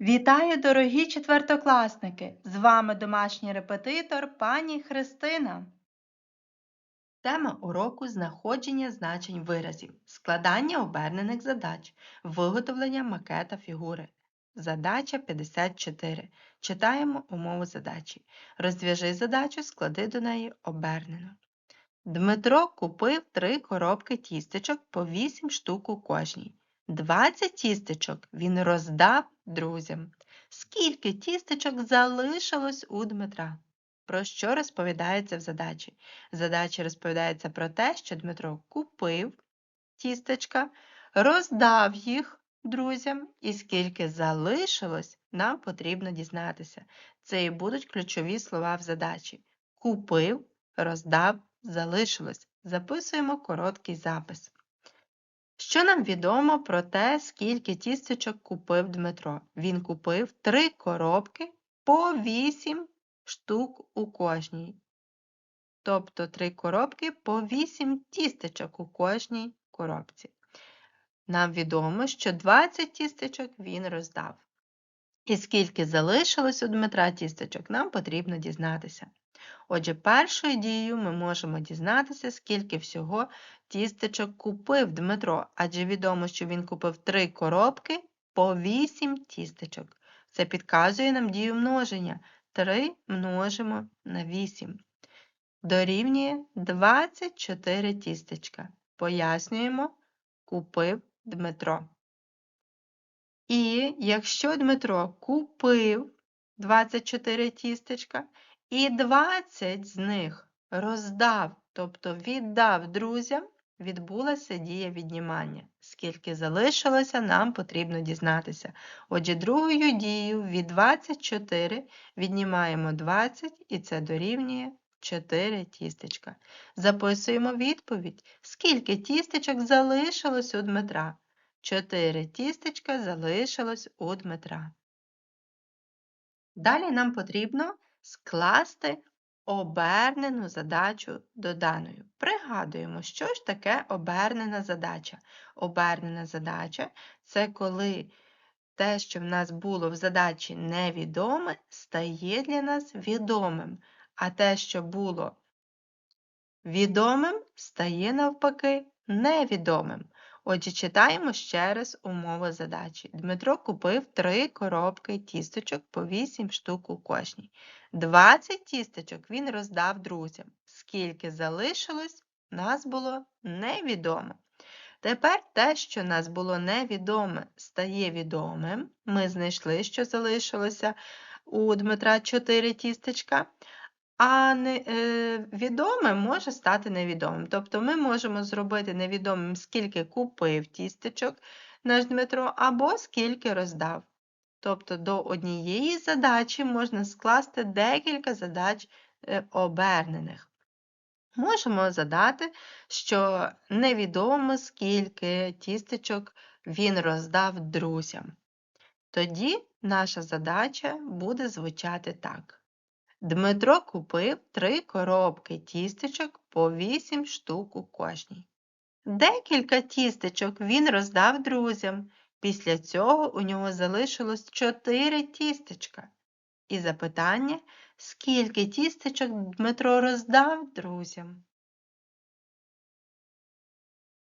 Вітаю, дорогі четвертокласники! З вами домашній репетитор пані Христина. Тема уроку знаходження значень виразів, складання обернених задач, виготовлення макета фігури. Задача 54. Читаємо умову задачі. Розв'яжи задачу, склади до неї обернено. Дмитро купив три коробки тістечок по 8 штук у кожній. 20 тістечок він роздав друзям. Скільки тістечок залишилось у Дмитра? Про що розповідається в задачі? В задачі розповідається про те, що Дмитро купив тістечка, роздав їх друзям, і скільки залишилось, нам потрібно дізнатися. Це і будуть ключові слова в задачі. Купив, роздав, залишилось. Записуємо короткий запис. Що нам відомо про те, скільки тістечок купив Дмитро? Він купив три коробки по 8 штук у кожній. Тобто три коробки по 8 тістечок у кожній коробці. Нам відомо, що 20 тістечок він роздав. І скільки залишилось у Дмитра тістечок, нам потрібно дізнатися. Отже, першою дією ми можемо дізнатися, скільки всього тістечок купив Дмитро, адже відомо, що він купив три коробки по 8 тістечок. Це підказує нам дію множення. 3 множимо на 8. Дорівнює 24 тістечка. Пояснюємо, купив Дмитро. І якщо Дмитро купив 24 тістечка, і 20 з них роздав, тобто віддав друзям, відбулася дія віднімання. Скільки залишилося, нам потрібно дізнатися. Отже, другою дією від 24 віднімаємо 20, і це дорівнює 4 тістечка. Записуємо відповідь. Скільки тістечок залишилось у Дмитра? 4 тістечка залишилось у Дмитра. Далі нам потрібно скласти обернену задачу доданою. Пригадуємо, що ж таке обернена задача. Обернена задача це коли те, що в нас було в задачі невідоме, стає для нас відомим, а те, що було відомим, стає навпаки невідомим. Отже, читаємо ще раз умову задачі. Дмитро купив три коробки тісточок по 8 штук у кожній. 20 тісточок він роздав друзям. Скільки залишилось, нас було невідомо. Тепер те, що нас було невідоме, стає відомим. Ми знайшли, що залишилося у Дмитра 4 тістечка а не, е, відоме може стати невідомим. Тобто ми можемо зробити невідомим, скільки купив тістечок наш Дмитро, або скільки роздав. Тобто до однієї задачі можна скласти декілька задач е, обернених. Можемо задати, що невідомо, скільки тістечок він роздав друзям. Тоді наша задача буде звучати так. Дмитро купив три коробки тістечок по вісім штук у кожній. Декілька тістечок він роздав друзям. Після цього у нього залишилось чотири тістечка. І запитання, скільки тістечок Дмитро роздав друзям.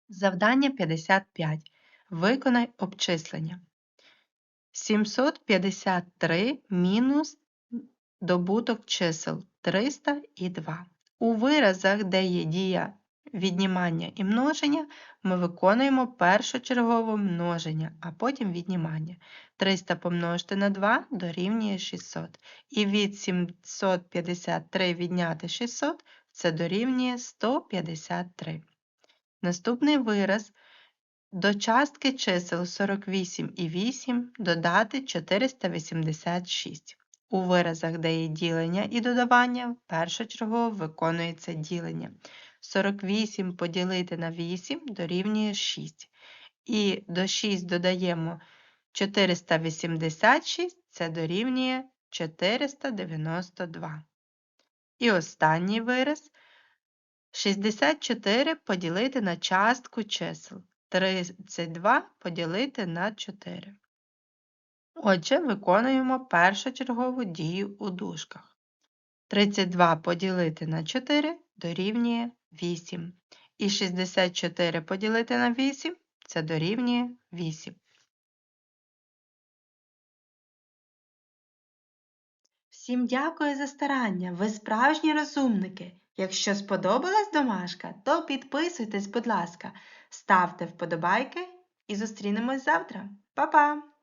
Завдання 55. Виконай обчислення. 753 мінус добуток чисел 300 і 2. У виразах, де є дія віднімання і множення, ми виконуємо першочергове множення, а потім віднімання. 300 помножити на 2 дорівнює 600. І від 753 відняти 600 це дорівнює 153. Наступний вираз. До частки чисел 48 і 8 додати 486. У виразах, де є ділення і додавання, першочергово виконується ділення. 48 поділити на 8 дорівнює 6. І до 6 додаємо 486, це дорівнює 492. І останній вираз 64 поділити на частку чисел. 32 поділити на 4. Отже, виконуємо першочергову дію у дужках. 32 поділити на 4 дорівнює 8. І 64 поділити на 8 це дорівнює 8. Всім дякую за старання. Ви справжні розумники. Якщо сподобалась домашка, то підписуйтесь, будь ласка, ставте вподобайки і зустрінемось завтра. Па-па!